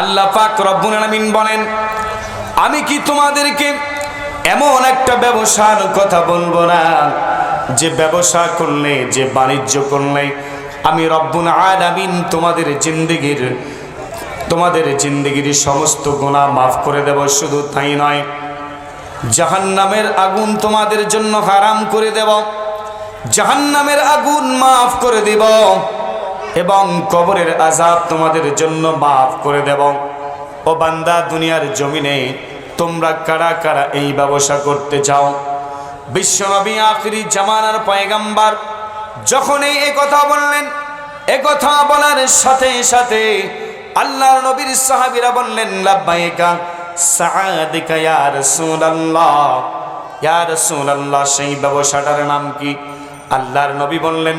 আল্লাহ পাক রব্বুল আলামিন বলেন, আমি কি তোমাদেরকে এমন একটা ব্যবসার কথা বলব না? যে ব্যবসা করলে, যে বাণিজ্য করলে, আমি রব্বুল আলামিন তোমাদের জিন্দেগির তোমাদের জিন্দেগির সমস্ত গুনাহ মাফ করে দেব। শুধু তাই নয়, জাহান্নামের আগুন তোমাদের জন্য হারাম করে দেব। জাহান্নামের আগুন মাফ করে দেব। এবং কবরের আজাব তোমাদের জন্য মাফ করে দেব। ও বান্দা, দুনিয়ার জমিনে তোমরা কারা কারা এই ব্যবসা করতে চাও? বিশ্বনবী আখরি জামানার পয়গাম্বার যখন এই কথা বললেন এ কথা বলার সাথে সাথে আল্লাহর নবীর সাহাবিরা বললেন, লাব্বাইকা সাআদিকা ইয়া রাসূলুল্লাহ। ইয়া রাসূলুল্লাহ, সেই ব্যবসাটার নাম কি? আল্লাহর নবী বললেন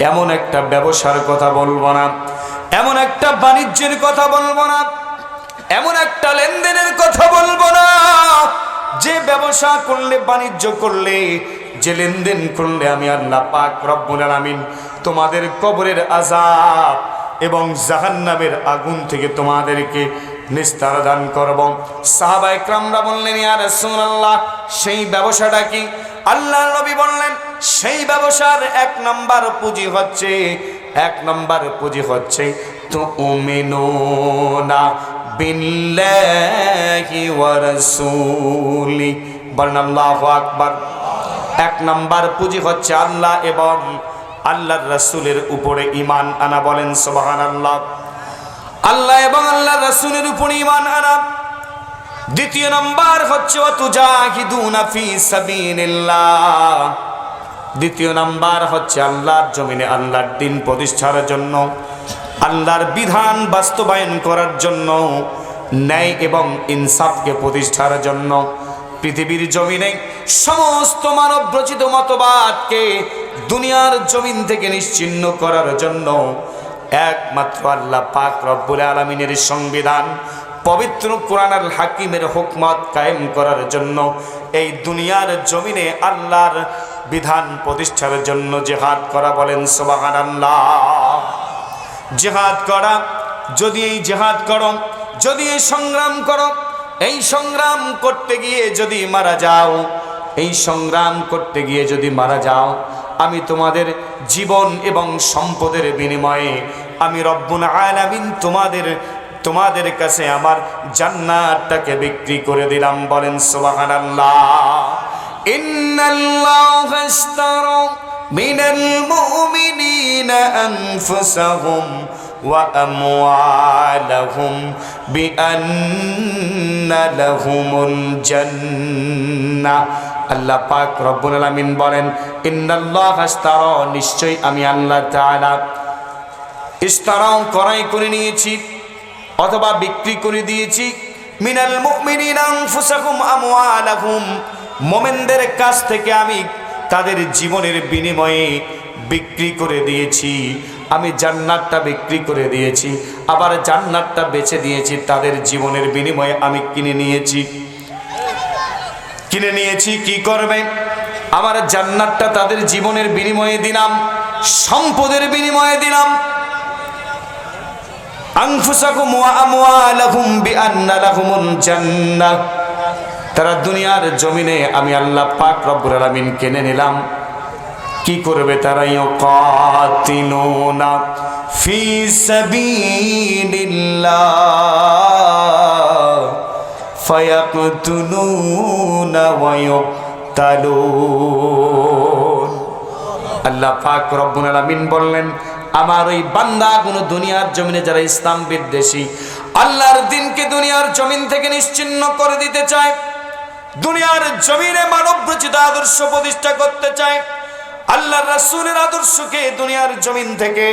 এমন একটা ব্যবসার কথা বলব না, এমন একটা বাণিজ্যের কথা বলব না, এমন একটা লেনদেনের কথা বলব না। যে ব্যবসা করলে, বাণিজ্য করলে, যে লেনদেন করলে আমি আল্লাহ পাক রব্বুল আলামিন তোমাদের কবরের আজাব এবং জাহান্নামের আগুন থেকে তোমাদেরকে নিস্তার দান করব। সাহাবা একরামরা বললেন, ইয়া রাসূলুল্লাহ, সেই ব্যবসাটা কি? আল্লাহ নবী বললেন, সেই ব্যবসার এক নাম্বার পুঁজি হচ্ছে, এক নাম্বার পুঁজি হচ্ছে তো উমিনুনা বিল্লাহি ওয়া রাসূলি। বলেন, আল্লাহু আকবার। এক নাম্বার পুঁজি হচ্ছে আল্লাহ এবং আল্লাহর রাসূলের উপরে ঈমান আনা। বলেন, সুবহানাল্লাহ। আল্লাহ এবং আল্লাহ রাসূলের উপর ইমান আনা। দ্বিতীয় নাম্বার হচ্ছে দ্বিতীয় নাম্বার হচ্ছে, আল্লাহর জমিনে আল্লাহর দিন প্রতিষ্ঠার জন্য, আল্লাহর বিধান বাস্তবায়ন করার জন্য, ন্যায় এবং ইনসাফকে প্রতিষ্ঠার জন্য। পৃথিবীর জমিনে সমস্ত মানব রচিত মতবাদকে দুনিয়ার জমিন থেকে নিশ্চিন্ন করার জন্য একমাত্র আল্লাহ পাক রব্বুল আলমিনের সংবিধান, পবিত্র কোরআনাল হাকিমের হুকমত কায়েম করার জন্য, এই দুনিয়ার জমিনে আল্লাহর বিধান প্রতিষ্ঠার জন্য জেহাদ করা বলেন সোবাহান আল্লাহ জেহাদ করা, যদি এই জেহাদ করো, যদি এই সংগ্রাম করো, এই সংগ্রাম করতে গিয়ে যদি মারা যাও, এই সংগ্রাম করতে গিয়ে যদি মারা যাও আমি তোমাদের জীবন এবং সম্পদের বিনিময়ে আমি রব্বুল আলামিন তোমাদের তোমাদের কাছে আমার জান্নাতটাকে বিক্রি করে দিলাম। বলেন সুবহানাল্লাহ। ইন্নাল্লাহা ইশতারা মিনাল মুমিনিনা আনফুসাহুম আমওয়ালাহুম বিআন্না লাহুমুল জান্নাহ। আল্লাহ পাক রব্বুল আলামিন বলেন, ইন্নাল্লাহা ইশতারা নিশ্চয়ই আমি আল্লাহ তাআলা। ইস্তারাও করাই করে নিয়েছি অথবা বিক্রি করে দিয়েছি। মিনাল আমওয়ালাহুম। মোমেনদের কাছ থেকে আমি তাদের জীবনের বিনিময়ে বিক্রি করে দিয়েছি। আমি জান্নাতটা বিক্রি করে দিয়েছি। আবার জান্নাতটা বেচে দিয়েছি। তাদের জীবনের বিনিময়ে আমি কিনে নিয়েছি। কিনে নিয়েছি, কি করবে? আমার জান্নাতটা তাদের জীবনের বিনিময়ে দিলাম, সম্পদের বিনিময়ে দিলাম। তারা দুনিয়ার জমিনে আমি আল্লাহ পাক রব্বুল আলামিন কিনে নিলাম। কি করবে তারা? ইউকাতিলুনা ফি সাবিলিল্লাহ। ওয়া ইউক্তালুন। আল্লাহ পাক রব্বুল আলামিন বললেন, আমার ওই বান্দাগুলো দুনিয়ার জমিনে যারা ইসলাম বিদ্বেষী, আল্লাহর দিনকে দুনিয়ার জমিন থেকে নিশ্চিন্ন করে দিতে চায়, দুনিয়ার জমিনে মানব রচিত আদর্শ প্রতিষ্ঠা করতে চায় আল্লাহ রাসূলের আদর্শকে দুনিয়ার জমিন থেকে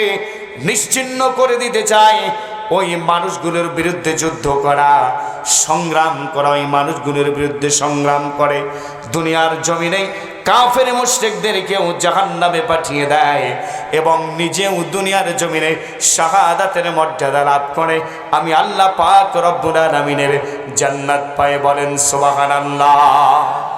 নিশ্চিন্ন করে দিতে চায় ওই মানুষগুলোর বিরুদ্ধে যুদ্ধ করা, সংগ্রাম করা, ওই মানুষগুলোর বিরুদ্ধে সংগ্রাম করে। দুনিয়ার জমিনে কাফের মুশরিকদেরকেও জাহান্নামে পাঠিয়ে দেয় এবং নিজেও দুনিয়ার জমিনে শাহাদাতের মর্যাদা লাভ করে। আমি আল্লাহ পাক রব্বুল আলামিনের জান্নাত পায়ে বলেন সুবহানাল্লাহ।